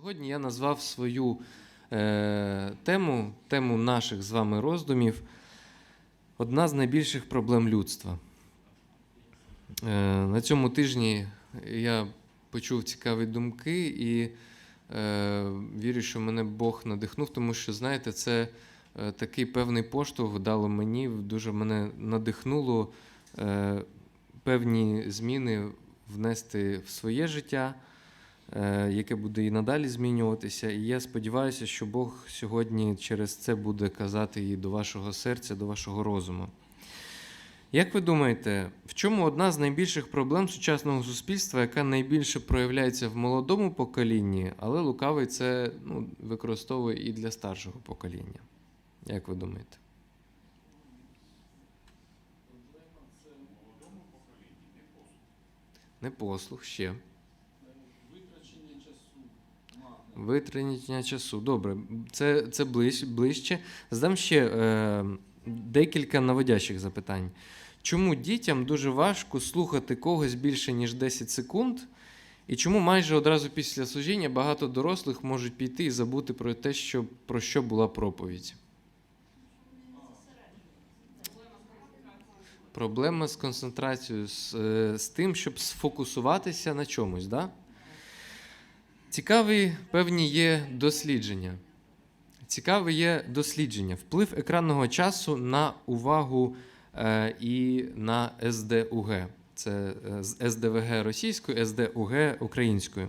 Сьогодні я назвав свою е, тему, тему наших з вами роздумів. Одна з найбільших проблем людства. Е, на цьому тижні я почув цікаві думки і е, вірю, що мене Бог надихнув, тому що, знаєте, це е, такий певний поштовх дало мені, дуже мене надихнуло е, певні зміни внести в своє життя яке буде і надалі змінюватися. І я сподіваюся, що Бог сьогодні через це буде казати і до вашого серця, до вашого розуму. Як ви думаєте, в чому одна з найбільших проблем сучасного суспільства, яка найбільше проявляється в молодому поколінні, але лукавий це ну, використовує і для старшого покоління? Як ви думаєте? Не послух ще. Витрачення часу. Витрачення часу. Добре, це, це ближ, ближче. Здам ще е, декілька наводящих запитань. Чому дітям дуже важко слухати когось більше, ніж 10 секунд? І чому майже одразу після служіння багато дорослих можуть піти і забути про те, що, про що була проповідь? Проблема з концентрацією, з, е, з тим, щоб сфокусуватися на чомусь. Да? Цікаві певні є дослідження. Цікаве є дослідження. Вплив екранного часу на увагу е, і на СДУГ. Це е, з СДВГ російською, СДУГ українською.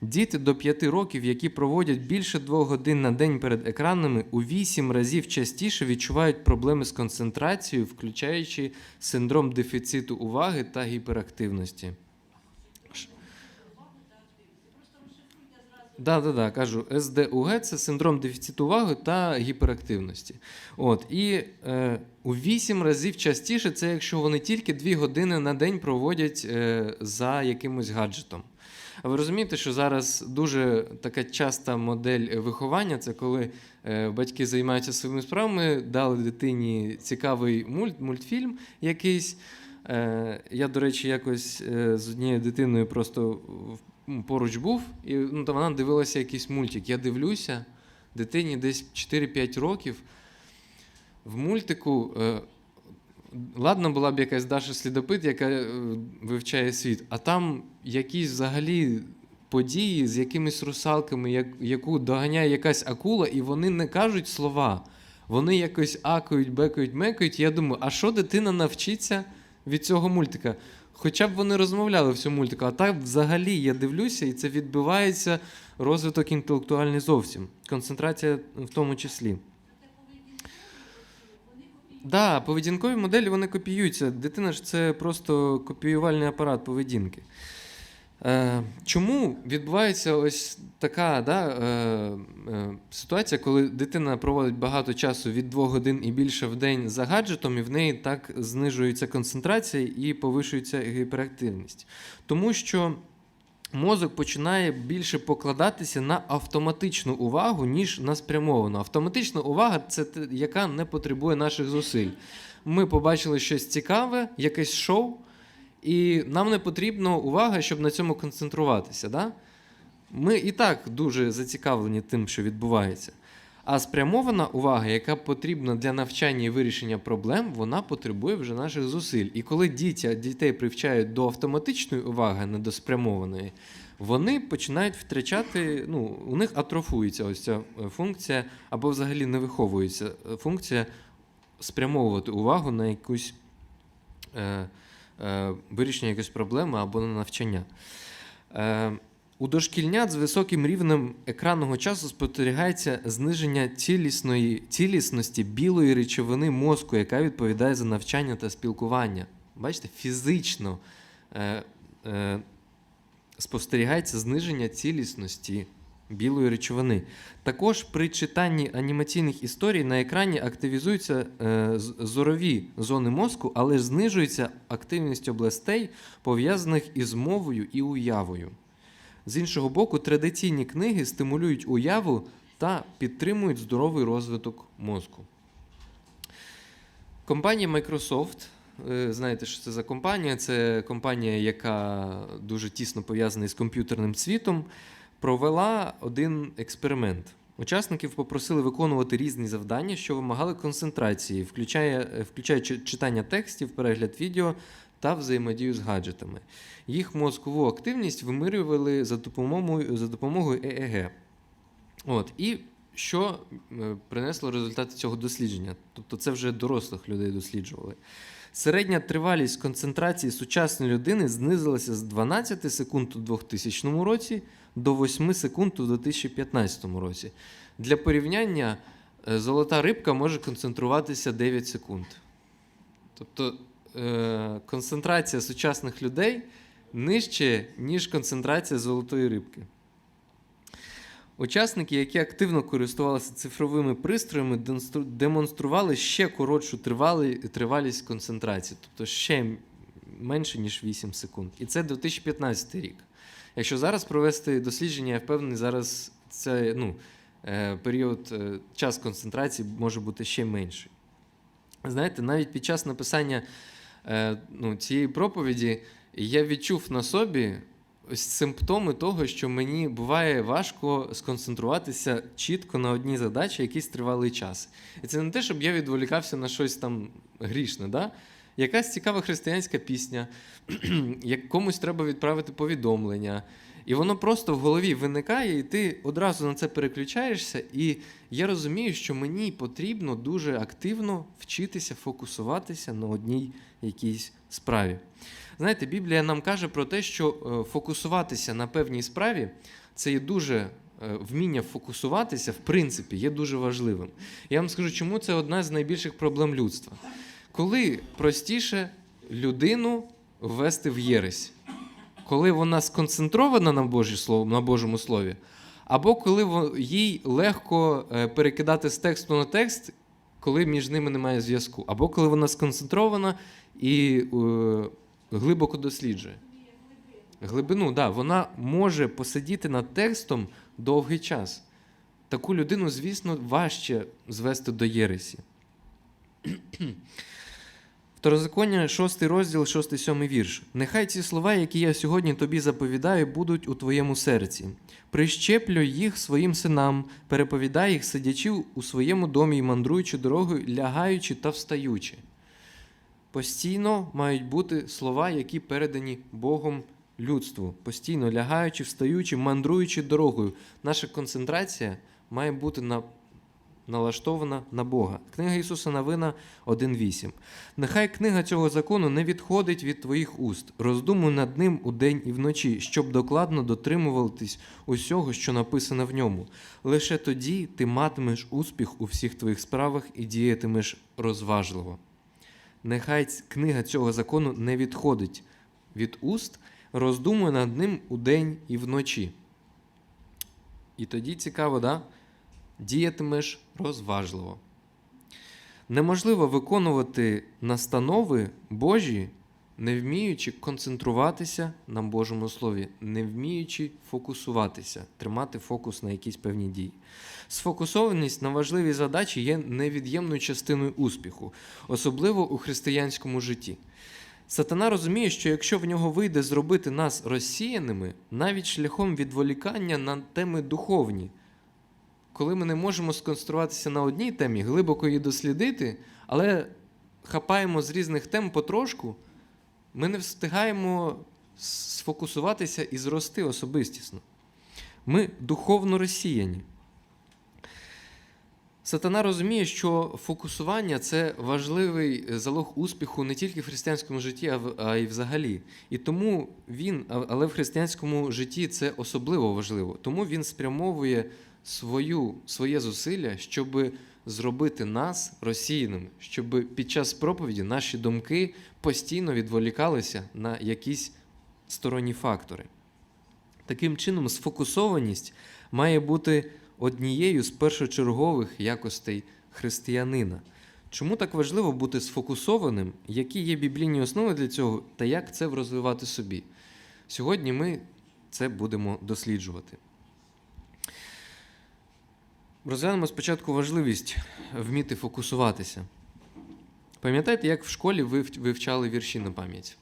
Діти до 5 років, які проводять більше 2 годин на день перед екранами, у 8 разів частіше відчувають проблеми з концентрацією, включаючи синдром дефіциту уваги та гіперактивності. Да, да, да, кажу, СДУГ це синдром дефіциту уваги та гіперактивності. От, і е, у 8 разів частіше це якщо вони тільки 2 години на день проводять е, за якимось гаджетом. А ви розумієте, що зараз дуже така часта модель виховання це коли е, батьки займаються своїми справами, дали дитині цікавий мульт, мультфільм якийсь. Е, я, до речі, якось е, з однією дитиною просто в- поруч був, і ну, то вона дивилася якийсь мультик. Я дивлюся, дитині десь 4-5 років. В мультику, е, ладно, була б якась Даша Слідопит, яка е, вивчає світ, а там якісь взагалі події з якимись русалками, як, яку доганяє якась акула, і вони не кажуть слова. Вони якось акають, бекають, мекають. Я думаю, а що дитина навчиться від цього мультика? Хоча б вони розмовляли в цьому мультику, а так взагалі я дивлюся, і це відбивається розвиток інтелектуальний зовсім, концентрація в тому числі. Да, поведінкові моделі вони копіюються. Дитина ж це просто копіювальний апарат поведінки. Е, чому відбувається ось така да, е, е, ситуація, коли дитина проводить багато часу від 2 годин і більше в день за гаджетом, і в неї так знижується концентрація і повишується гіперактивність? Тому що мозок починає більше покладатися на автоматичну увагу, ніж на спрямовану. Автоматична увага це яка не потребує наших зусиль. Ми побачили щось цікаве, якесь шоу, і нам не потрібна увага, щоб на цьому концентруватися. Да? Ми і так дуже зацікавлені тим, що відбувається. А спрямована увага, яка потрібна для навчання і вирішення проблем, вона потребує вже наших зусиль. І коли дітя, дітей привчають до автоматичної уваги, не до спрямованої, вони починають втрачати, ну, у них атрофується ось ця е, функція, або взагалі не виховується е, функція спрямовувати увагу на якусь е, вирішення якоїсь проблеми або на навчання. Е, у дошкільнят з високим рівнем екранного часу спостерігається зниження цілісної, цілісності білої речовини мозку, яка відповідає за навчання та спілкування. Бачите, фізично е, е, спостерігається зниження цілісності білої речовини. Також при читанні анімаційних історій на екрані активізуються е, зорові зони мозку, але знижується активність областей, пов'язаних із мовою і уявою. З іншого боку, традиційні книги стимулюють уяву та підтримують здоровий розвиток мозку. Компанія Microsoft, е, знаєте, що це за компанія? Це компанія, яка дуже тісно пов'язана з комп'ютерним світом. Провела один експеримент. Учасників попросили виконувати різні завдання, що вимагали концентрації, включає, включаючи читання текстів, перегляд відео та взаємодію з гаджетами. Їх мозкову активність вимирювали за допомогою, за допомогою ЕЕГ. От, і що е, принесло результати цього дослідження? Тобто це вже дорослих людей досліджували. Середня тривалість концентрації сучасної людини знизилася з 12 секунд у 2000 році до 8 секунд у 2015 році. Для порівняння, е, золота рибка може концентруватися 9 секунд. Тобто е, концентрація сучасних людей нижче, ніж концентрація золотої рибки. Учасники, які активно користувалися цифровими пристроями, демонстрували ще коротшу тривалість концентрації, тобто ще менше, ніж 8 секунд. І це 2015 рік. Якщо зараз провести дослідження, я впевнений, зараз це ну, е, період, е, час концентрації може бути ще менший. Знаєте, навіть під час написання е, ну, цієї проповіді я відчув на собі ось симптоми того, що мені буває важко сконцентруватися чітко на одній задачі якийсь тривалий час. І це не те, щоб я відволікався на щось там грішне. Да? Якась цікава християнська пісня, як комусь треба відправити повідомлення. І воно просто в голові виникає, і ти одразу на це переключаєшся. І я розумію, що мені потрібно дуже активно вчитися фокусуватися на одній якійсь справі. Знаєте, Біблія нам каже про те, що е, фокусуватися на певній справі це є дуже е, вміння фокусуватися, в принципі, є дуже важливим. Я вам скажу, чому це одна з найбільших проблем людства. Коли простіше людину ввести в єресь, коли вона сконцентрована на, на Божому слові, або коли їй легко е, перекидати з тексту на текст, коли між ними немає зв'язку, або коли вона сконцентрована і е, глибоко досліджує. Глибину, так, да, вона може посидіти над текстом довгий час. Таку людину, звісно, важче звести до Єресі. Второзаконня, 6 розділ, 6-7 вірш. Нехай ці слова, які я сьогодні тобі заповідаю, будуть у твоєму серці. Прищеплю їх своїм синам, переповідай їх, сидячи у своєму домі і мандруючи дорогою, лягаючи та встаючи. Постійно мають бути слова, які передані Богом людству. Постійно лягаючи, встаючи, мандруючи дорогою. Наша концентрація має бути на, налаштована на Бога. Книга Ісуса Навина 1.8. Нехай книга цього закону не відходить від твоїх уст. Роздумуй над ним удень і вночі, щоб докладно дотримуватись усього, що написано в ньому. Лише тоді ти матимеш успіх у всіх твоїх справах і діятимеш розважливо. Нехай книга цього закону не відходить від уст, роздумуй над ним удень і вночі. І тоді цікаво, да? Діятимеш розважливо. Неможливо виконувати настанови Божі, не вміючи концентруватися на Божому Слові, не вміючи фокусуватися, тримати фокус на якійсь певній дії. Сфокусованість на важливі задачі є невід'ємною частиною успіху, особливо у християнському житті. Сатана розуміє, що якщо в нього вийде зробити нас розсіяними, навіть шляхом відволікання на теми духовні, коли ми не можемо сконцентруватися на одній темі, глибоко її дослідити, але хапаємо з різних тем потрошку, ми не встигаємо сфокусуватися і зрости особистісно. Ми духовно розсіяні. Сатана розуміє, що фокусування це важливий залог успіху не тільки в християнському житті, а й взагалі. І тому він, але в християнському житті це особливо важливо. Тому він спрямовує свою, своє зусилля, щоб зробити нас розсіяними, щоб під час проповіді наші думки постійно відволікалися на якісь сторонні фактори. Таким чином, сфокусованість має бути однією з першочергових якостей християнина. Чому так важливо бути сфокусованим? Які є біблійні основи для цього, та як це розвивати собі? Сьогодні ми це будемо досліджувати. Розглянемо спочатку важливість вміти фокусуватися. Пам'ятаєте, як в школі ви вивчали вірші на пам'ять?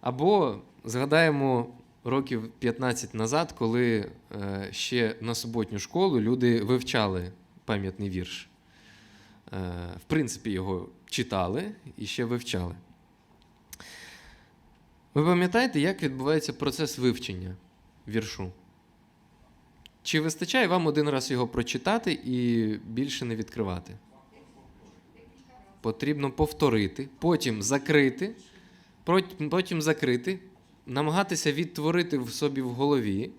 Або згадаємо років 15 назад, коли е, ще на суботню школу люди вивчали пам'ятний вірш. Е, в принципі, його читали і ще вивчали. Ви пам'ятаєте, як відбувається процес вивчення віршу? Чи вистачає вам один раз його прочитати і більше не відкривати? Потрібно повторити, потім закрити, потім закрити, намагатися відтворити в собі в голові,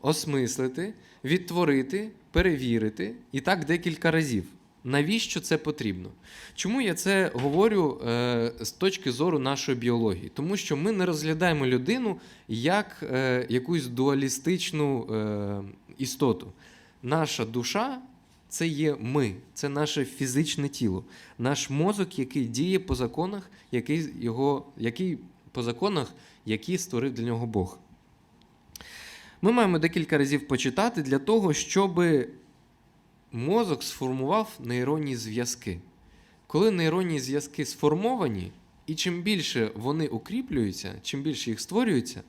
осмислити, відтворити, перевірити і так декілька разів. Навіщо це потрібно? Чому я це говорю е, з точки зору нашої біології? Тому що ми не розглядаємо людину як е, якусь дуалістичну е, істоту. Наша душа це є ми, це наше фізичне тіло, наш мозок, який діє по законах, який, його, який по законах, які створив для нього Бог. Ми маємо декілька разів почитати для того, щоб мозок сформував нейронні зв'язки. Коли нейронні зв'язки сформовані, і чим більше вони укріплюються, чим більше їх створюється,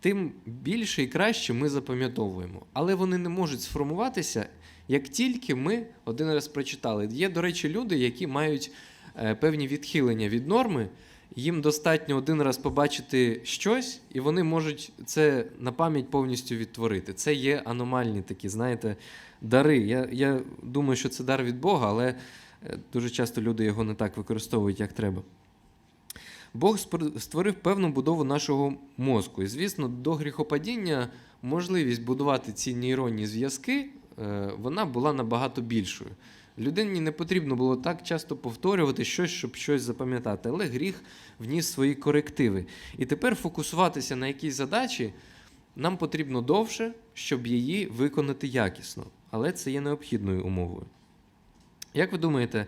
тим більше і краще ми запам'ятовуємо. Але вони не можуть сформуватися, як тільки ми один раз прочитали. Є, до речі, люди, які мають е, певні відхилення від норми. Їм достатньо один раз побачити щось, і вони можуть це на пам'ять повністю відтворити. Це є аномальні такі, знаєте, дари. Я, я думаю, що це дар від Бога, але е, дуже часто люди його не так використовують, як треба. Бог створив певну будову нашого мозку. І, звісно, до гріхопадіння можливість будувати ці нейронні зв'язки е, вона була набагато більшою. Людині не потрібно було так часто повторювати щось, щоб щось запам'ятати, але гріх вніс свої корективи. І тепер фокусуватися на якійсь задачі нам потрібно довше, щоб її виконати якісно. Але це є необхідною умовою. Як ви думаєте,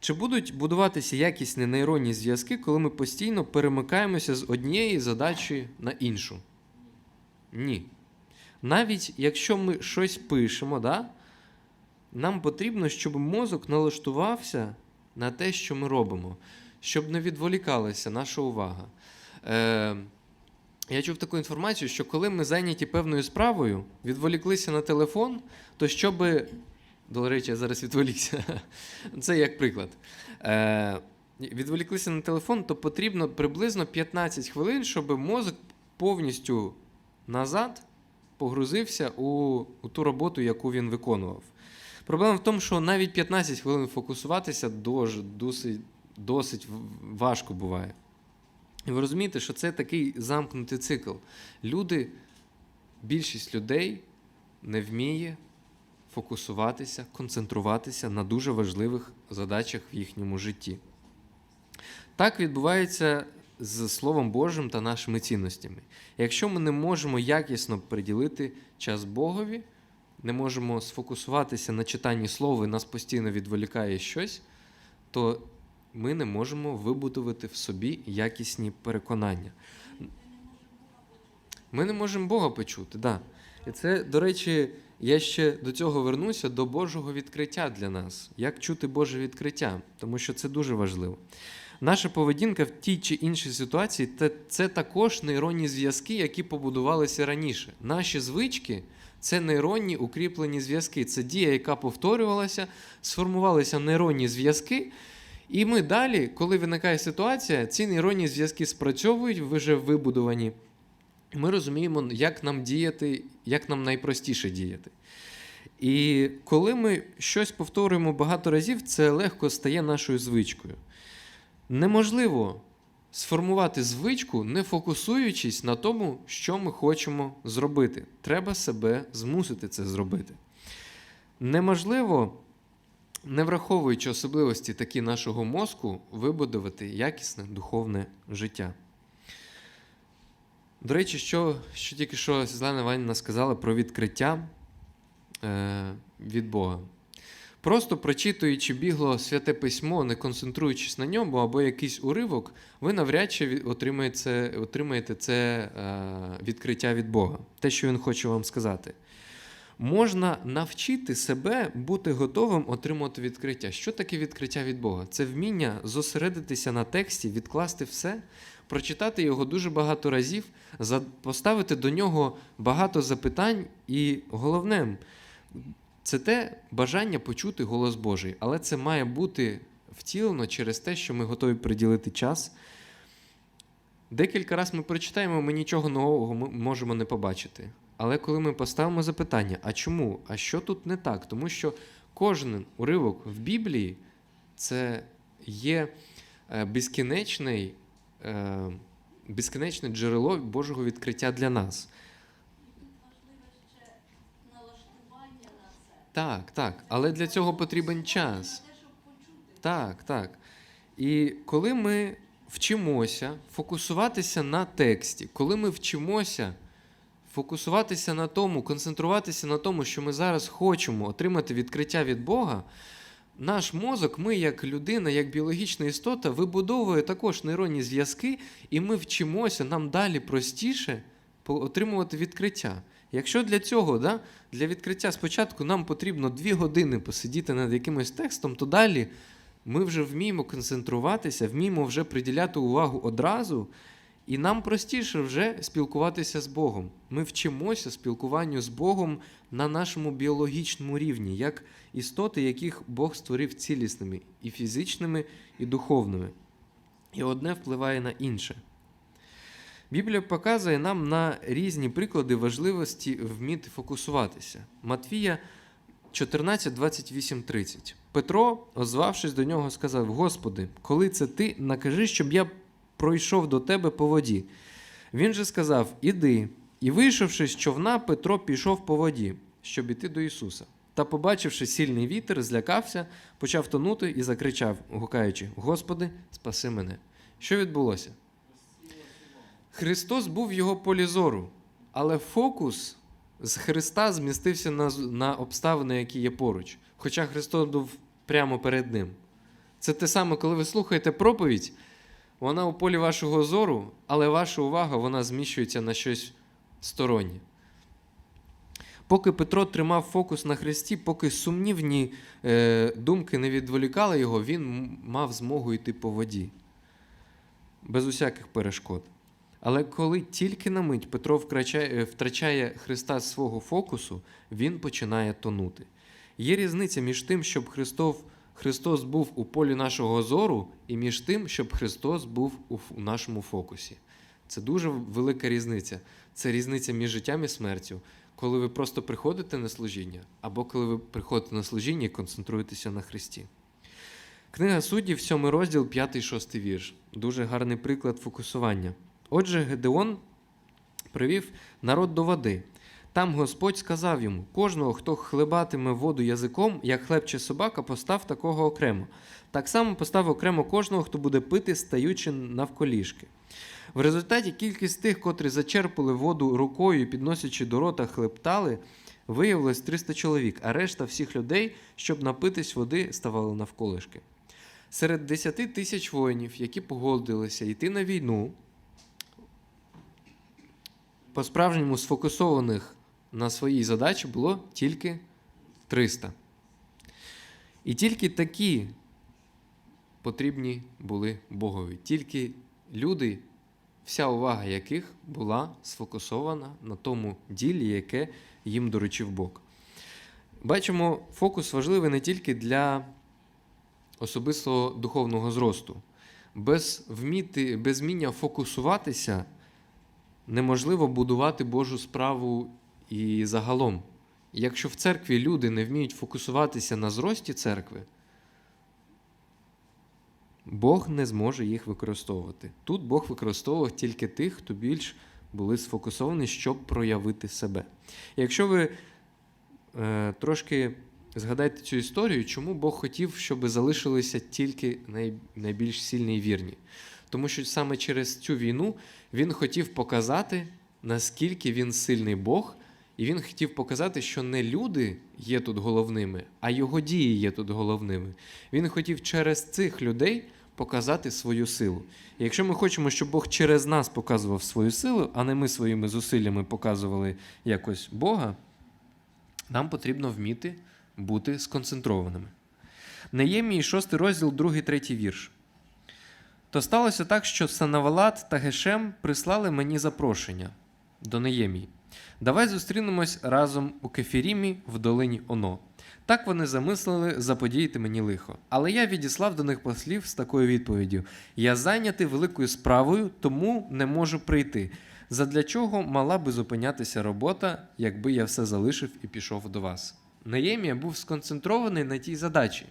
чи будуть будуватися якісні нейронні зв'язки, коли ми постійно перемикаємося з однієї задачі на іншу? Ні. Навіть якщо ми щось пишемо, да, нам потрібно, щоб мозок налаштувався на те, що ми робимо, щоб не відволікалася наша увага. Е, я чув таку інформацію, що коли ми зайняті певною справою, відволіклися на телефон, то щоб. До речі, я зараз відволікся. Це як приклад. Е, відволіклися на телефон, то потрібно приблизно 15 хвилин, щоб мозок повністю назад погрузився у, у ту роботу, яку він виконував. Проблема в тому, що навіть 15 хвилин фокусуватися досить, досить важко буває. І ви розумієте, що це такий замкнутий цикл. Люди, більшість людей не вміє фокусуватися, концентруватися на дуже важливих задачах в їхньому житті. Так відбувається з Словом Божим та нашими цінностями. Якщо ми не можемо якісно приділити час Богові, не можемо сфокусуватися на читанні слова і нас постійно відволікає щось, то ми не можемо вибудувати в собі якісні переконання. Ми не можемо Бога почути, да. І це, до речі, я ще до цього вернуся до Божого відкриття для нас. Як чути Боже відкриття? Тому що це дуже важливо. Наша поведінка в тій чи іншій ситуації це, також нейронні зв'язки, які побудувалися раніше. Наші звички це нейронні укріплені зв'язки. Це дія, яка повторювалася, сформувалися нейронні зв'язки. І ми далі, коли виникає ситуація, ці нейронні зв'язки спрацьовують, вже вибудовані. Ми розуміємо, як нам діяти, як нам найпростіше діяти. І коли ми щось повторюємо багато разів, це легко стає нашою звичкою. Неможливо сформувати звичку, не фокусуючись на тому, що ми хочемо зробити. Треба себе змусити це зробити. Неможливо, не враховуючи особливості такі нашого мозку, вибудувати якісне духовне життя. До речі, що, що тільки що Світлана Іванівна сказала про відкриття е, від Бога. Просто прочитуючи бігло святе письмо, не концентруючись на ньому, або якийсь уривок, ви навряд чи отримаєте, отримаєте це е, відкриття від Бога, те, що Він хоче вам сказати. Можна навчити себе бути готовим отримувати відкриття. Що таке відкриття від Бога? Це вміння зосередитися на тексті, відкласти все, прочитати його дуже багато разів, поставити до нього багато запитань, і головне, це те бажання почути голос Божий, але це має бути втілено через те, що ми готові приділити час. Декілька разів ми прочитаємо, ми нічого нового можемо не побачити. Але коли ми поставимо запитання, а чому? А що тут не так? Тому що кожен уривок в Біблії це є е, безкінечний, е, безкінечне джерело Божого відкриття для нас. Так, так. Але для цього потрібен час. Так, так. І коли ми вчимося фокусуватися на тексті, коли ми вчимося фокусуватися на тому, концентруватися на тому, що ми зараз хочемо отримати відкриття від Бога, наш мозок, ми, як людина, як біологічна істота, вибудовує також нейронні зв'язки, і ми вчимося нам далі простіше отримувати відкриття. Якщо для цього, да, для відкриття спочатку нам потрібно дві години посидіти над якимось текстом, то далі ми вже вміємо концентруватися, вміємо вже приділяти увагу одразу, і нам простіше вже спілкуватися з Богом. Ми вчимося спілкуванню з Богом на нашому біологічному рівні, як істоти, яких Бог створив цілісними і фізичними, і духовними. І одне впливає на інше. Біблія показує нам на різні приклади важливості вміти фокусуватися. Матвія 14, 28, 30. Петро, озвавшись до нього, сказав: Господи, коли це ти, накажи, щоб я пройшов до тебе по воді. Він же сказав: Іди. І вийшовши з човна, Петро пішов по воді, щоб іти до Ісуса. Та, побачивши сильний вітер, злякався, почав тонути і закричав, гукаючи: Господи, спаси мене. Що відбулося? Христос був його полі зору, але фокус з Христа змістився на, на обставини, які є поруч. Хоча Христос був прямо перед ним. Це те саме, коли ви слухаєте проповідь, вона у полі вашого зору, але ваша увага вона зміщується на щось стороннє. Поки Петро тримав фокус на Христі, поки сумнівні е, думки не відволікали його, він мав змогу йти по воді без усяких перешкод. Але коли тільки на мить Петро е, втрачає Христа з свого фокусу, він починає тонути. Є різниця між тим, щоб Христос, Христос був у полі нашого зору, і між тим, щоб Христос був у, нашому фокусі. Це дуже велика різниця. Це різниця між життям і смертю, коли ви просто приходите на служіння, або коли ви приходите на служіння і концентруєтеся на Христі. Книга суддів, 7 розділ, 5-6 вірш. Дуже гарний приклад фокусування. Отже, Гедеон привів народ до води. Там Господь сказав йому: кожного, хто хлебатиме воду язиком, як хлеб чи собака, постав такого окремо. Так само постав окремо кожного, хто буде пити, стаючи навколішки. В результаті кількість тих, котрі зачерпали воду рукою підносячи до рота, хлептали, виявилось 300 чоловік, а решта всіх людей, щоб напитись води, ставали навколишки. Серед 10 тисяч воїнів, які погодилися йти на війну, по-справжньому сфокусованих на своїй задачі було тільки 300. І тільки такі потрібні були Богові. Тільки люди, вся увага яких була сфокусована на тому ділі, яке їм доручив Бог. Бачимо, фокус важливий не тільки для особистого духовного зросту. Без, вміти, без вміння фокусуватися неможливо будувати Божу справу і загалом. Якщо в церкві люди не вміють фокусуватися на зрості церкви, Бог не зможе їх використовувати. Тут Бог використовував тільки тих, хто більш були сфокусовані, щоб проявити себе. Якщо ви е, трошки згадайте цю історію, чому Бог хотів, щоб залишилися тільки най, найбільш сильні і вірні. Тому що саме через цю війну він хотів показати, наскільки він сильний Бог, і він хотів показати, що не люди є тут головними, а його дії є тут головними. Він хотів через цих людей показати свою силу. І якщо ми хочемо, щоб Бог через нас показував свою силу, а не ми своїми зусиллями показували якось Бога, Нам потрібно вміти бути сконцентрованими. Неємії 6 розділ, 2, 3 вірш. То сталося так, що Санавалат та Гешем прислали мені запрошення до Неємії. Давай зустрінемось разом у Кефірімі в долині Оно. Так вони замислили заподіяти мені лихо. Але я відіслав до них послів з такою відповіддю: Я зайнятий великою справою, тому не можу прийти. Задля чого мала би зупинятися робота, якби я все залишив і пішов до вас? Неємія був сконцентрований на тій задачі.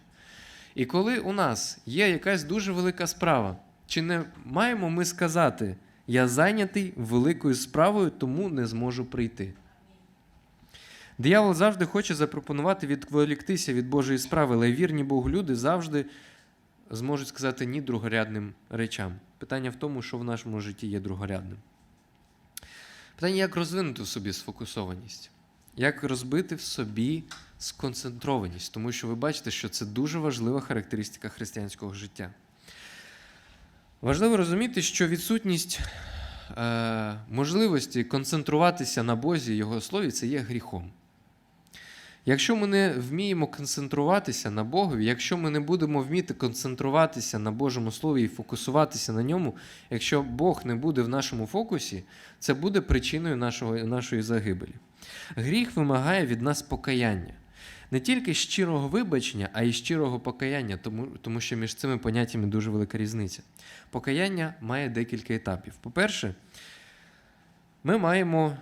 І коли у нас є якась дуже велика справа, чи не маємо ми сказати, я зайнятий великою справою, тому не зможу прийти? Диявол завжди хоче запропонувати відволіктися від Божої справи, але вірні Богу люди завжди зможуть сказати ні другорядним речам. Питання в тому, що в нашому житті є другорядним. Питання, як розвинути в собі сфокусованість, як розбити в собі сконцентрованість, тому що ви бачите, що це дуже важлива характеристика християнського життя. Важливо розуміти, що відсутність е, можливості концентруватися на Бозі і Його слові це є гріхом. Якщо ми не вміємо концентруватися на Богові, якщо ми не будемо вміти концентруватися на Божому Слові і фокусуватися на ньому, якщо Бог не буде в нашому фокусі, це буде причиною нашого, нашої загибелі. Гріх вимагає від нас покаяння. Не тільки щирого вибачення, а й щирого покаяння, тому, тому що між цими поняттями дуже велика різниця. Покаяння має декілька етапів. По-перше, ми маємо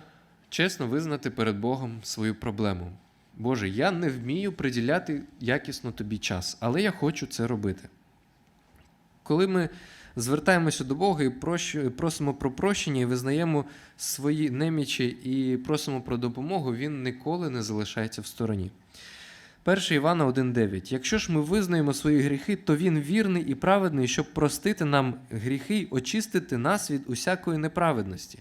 чесно визнати перед Богом свою проблему. Боже, я не вмію приділяти якісно тобі час, але я хочу це робити. Коли ми звертаємося до Бога і просимо про прощення і визнаємо свої немічі і просимо про допомогу, Він ніколи не залишається в стороні. 1 Івана 1,9. Якщо ж ми визнаємо свої гріхи, то він вірний і праведний, щоб простити нам гріхи й очистити нас від усякої неправедності.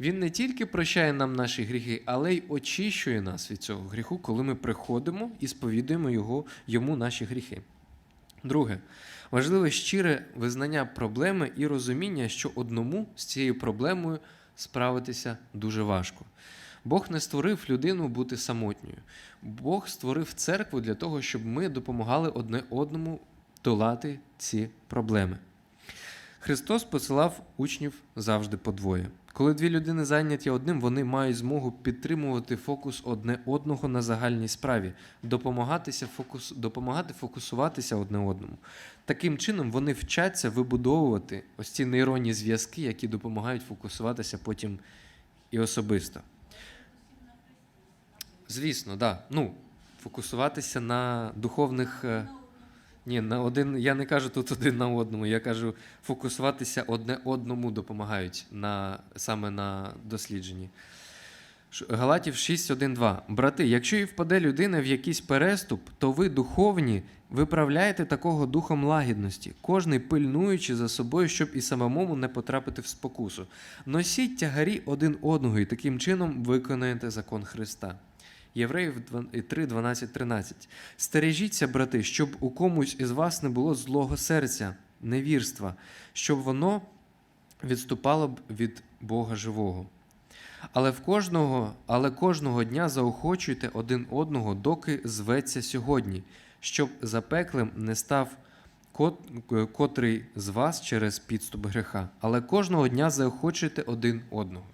Він не тільки прощає нам наші гріхи, але й очищує нас від цього гріху, коли ми приходимо і сповідуємо його, йому наші гріхи. Друге, важливе щире визнання проблеми і розуміння, що одному з цією проблемою справитися дуже важко. Бог не створив людину бути самотньою. Бог створив церкву для того, щоб ми допомагали одне одному долати ці проблеми. Христос посилав учнів завжди по двоє. Коли дві людини зайняті одним, вони мають змогу підтримувати фокус одне одного на загальній справі, допомагатися фокус, допомагати фокусуватися одне одному. Таким чином вони вчаться вибудовувати ось ці нейронні зв'язки, які допомагають фокусуватися потім і особисто. Звісно, да. Ну, фокусуватися на духовних. е, Ні, на один, я не кажу тут один на одному, я кажу фокусуватися одне одному допомагають на, саме на дослідженні. Галатів 6.1.2. Брати, якщо і впаде людина в якийсь переступ, то ви духовні виправляєте такого духом лагідності, кожний пильнуючи за собою, щоб і самому не потрапити в спокусу. Носіть тягарі один одного і таким чином виконаєте закон Христа. Євреїв 3, 12, 13. Стережіться, брати, щоб у комусь із вас не було злого серця, невірства, щоб воно відступало б від Бога живого. Але в кожного, але кожного дня заохочуйте один одного, доки зветься сьогодні, щоб запеклим не став кот- котрий з вас через підступ греха. Але кожного дня заохочуйте один одного.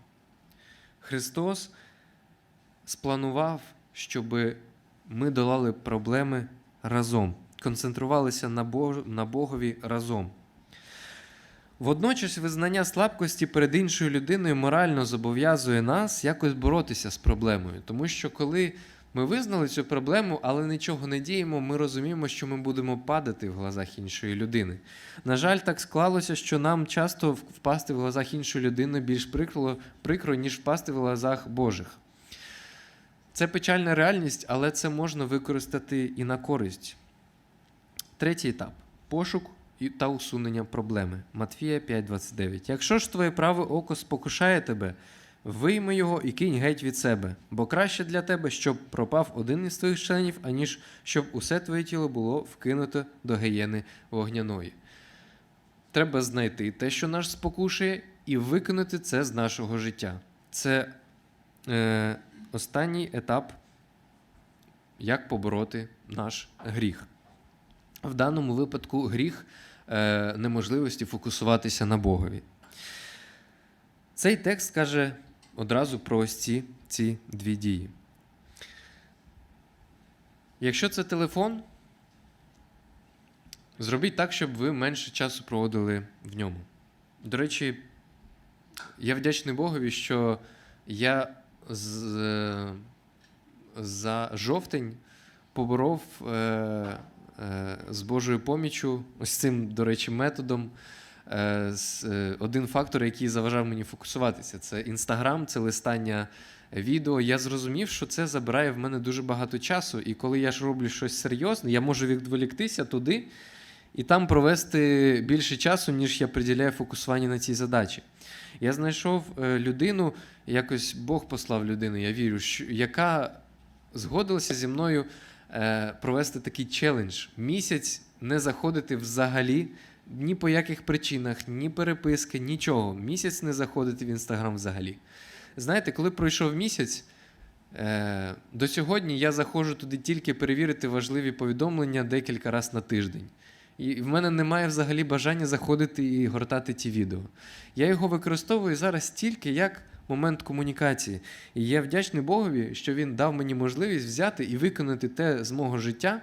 Христос спланував, щоб ми долали проблеми разом, концентрувалися на, Бог, на Богові разом. Водночас визнання слабкості перед іншою людиною морально зобов'язує нас якось боротися з проблемою. Тому що коли ми визнали цю проблему, але нічого не діємо, ми розуміємо, що ми будемо падати в глазах іншої людини. На жаль, так склалося, що нам часто впасти в глазах іншої людини більш прикро, прикро ніж впасти в глазах Божих. Це печальна реальність, але це можна використати і на користь. Третій етап пошук та усунення проблеми. Матфія 5:29. Якщо ж твоє праве око спокушає тебе, вийми його і кинь геть від себе, бо краще для тебе, щоб пропав один із твоїх членів, аніж щоб усе твоє тіло було вкинуто до гієни вогняної. Треба знайти те, що нас спокушує, і викинути це з нашого життя. Це е, останній етап як побороти наш гріх. В даному випадку гріх е, неможливості фокусуватися на Богові. Цей текст каже одразу про ось ці, ці дві дії. Якщо це телефон, зробіть так, щоб ви менше часу проводили в ньому. До речі, я вдячний Богові, що я з, е, за жовтень поборов е, е, з Божою поміччю, ось цим, до речі, методом. е, з- е, Один фактор, який заважав мені фокусуватися, це Інстаграм, це листання відео. Я зрозумів, що це забирає в мене дуже багато часу. І коли я ж роблю щось серйозне, я можу відволіктися туди і там провести більше часу, ніж я приділяю фокусуванню на цій задачі. Я знайшов е, людину, якось Бог послав людину, я вірю, яка згодилася зі мною е, провести такий челендж. Місяць не заходити взагалі ні по яких причинах, ні переписки, нічого. Місяць не заходити в інстаграм взагалі. Знаєте, коли пройшов місяць, е, до сьогодні я заходжу туди тільки перевірити важливі повідомлення декілька разів на тиждень. І в мене немає взагалі бажання заходити і гортати ті відео. Я його використовую зараз тільки як момент комунікації. І я вдячний Богові, що він дав мені можливість взяти і виконати те з мого життя,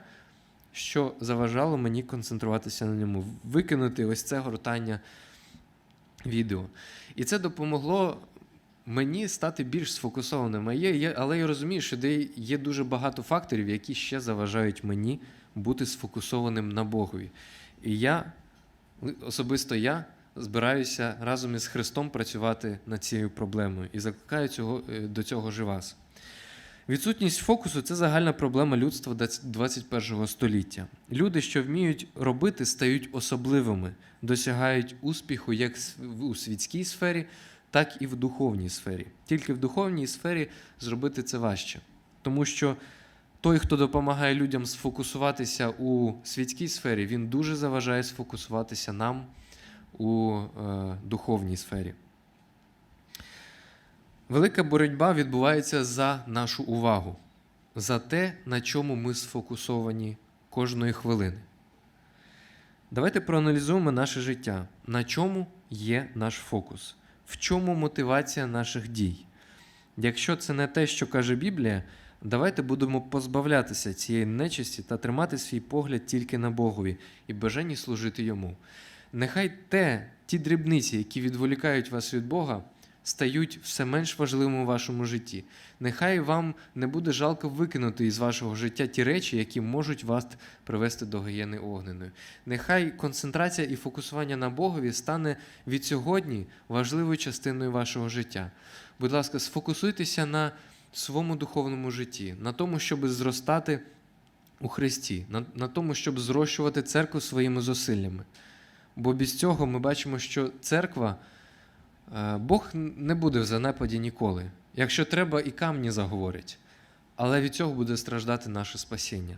що заважало мені концентруватися на ньому, викинути ось це гортання відео. І це допомогло мені стати більш сфокусованим. Але я розумію, що є дуже багато факторів, які ще заважають мені бути сфокусованим на Богові. І я, особисто я, збираюся разом із Христом працювати над цією проблемою і закликаю цього, е, до цього ж вас. Відсутність фокусу це загальна проблема людства 21 століття. Люди, що вміють робити, стають особливими, досягають успіху як у світській сфері, так і в духовній сфері. Тільки в духовній сфері зробити це важче. Тому що той, хто допомагає людям сфокусуватися у світській сфері, він дуже заважає сфокусуватися нам у е, духовній сфері. Велика боротьба відбувається за нашу увагу, за те, на чому ми сфокусовані кожної хвилини. Давайте проаналізуємо наше життя. На чому є наш фокус? В чому мотивація наших дій? Якщо це не те, що каже Біблія, давайте будемо позбавлятися цієї нечисті та тримати свій погляд тільки на Богові і бажанні служити йому. Нехай те, ті дрібниці, які відволікають вас від Бога, стають все менш важливими у вашому житті. Нехай вам не буде жалко викинути із вашого життя ті речі, які можуть вас привести до гієни огненої. Нехай концентрація і фокусування на Богові стане від сьогодні важливою частиною вашого життя. Будь ласка, сфокусуйтеся на своєму духовному житті, на тому, щоб зростати у Христі, на, на тому, щоб зрощувати церкву своїми зусиллями. Бо без цього ми бачимо, що церква, е, Бог не буде в занепаді ніколи. Якщо треба, і камні заговорять. Але від цього буде страждати наше спасіння.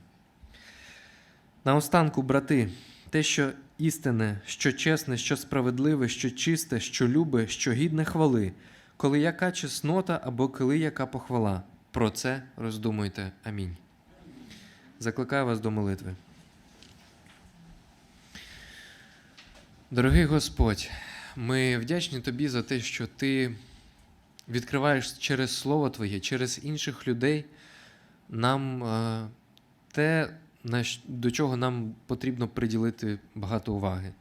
Наостанку, брати, те, що істинне, що чесне, що справедливе, що чисте, що любе, що гідне хвали, коли яка чеснота або коли яка похвала. Про це роздумуйте. Амінь. Закликаю вас до молитви. Дорогий Господь, ми вдячні Тобі за те, що Ти відкриваєш через Слово Твоє, через інших людей нам е, те, до чого нам потрібно приділити багато уваги.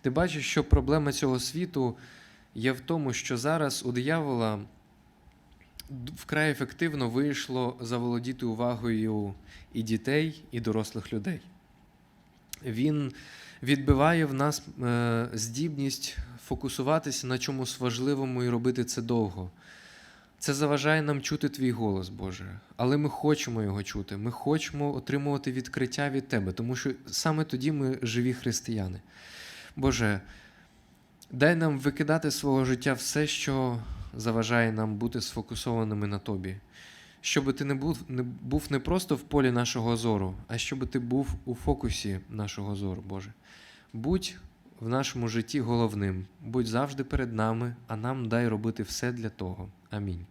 Ти бачиш, що проблема цього світу є в тому, що зараз у диявола вкрай ефективно вийшло заволодіти увагою і дітей, і дорослих людей. Він відбиває в нас е, здібність фокусуватися на чомусь важливому і робити це довго. Це заважає нам чути твій голос, Боже. Але ми хочемо його чути. Ми хочемо отримувати відкриття від Тебе, тому що саме тоді ми живі християни. Боже, дай нам викидати з свого життя все, що заважає нам бути сфокусованими на Тобі. Щоб ти не був, не був не просто в полі нашого зору, а щоб ти був у фокусі нашого зору, Боже. Будь в нашому житті головним, будь завжди перед нами, а нам дай робити все для того. Амінь.